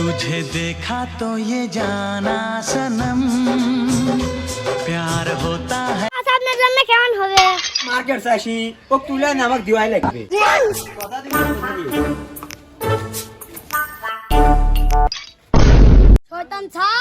तुझे देखा तो ये जाना सनम प्यार होता है আচ্ছা আপনার জন্য কেমন হবে মার্কেট চাষি ও তুলে না আমাকে দিওয়াই লাগবে কথা দিবি না তুই। শয়তান ছাড়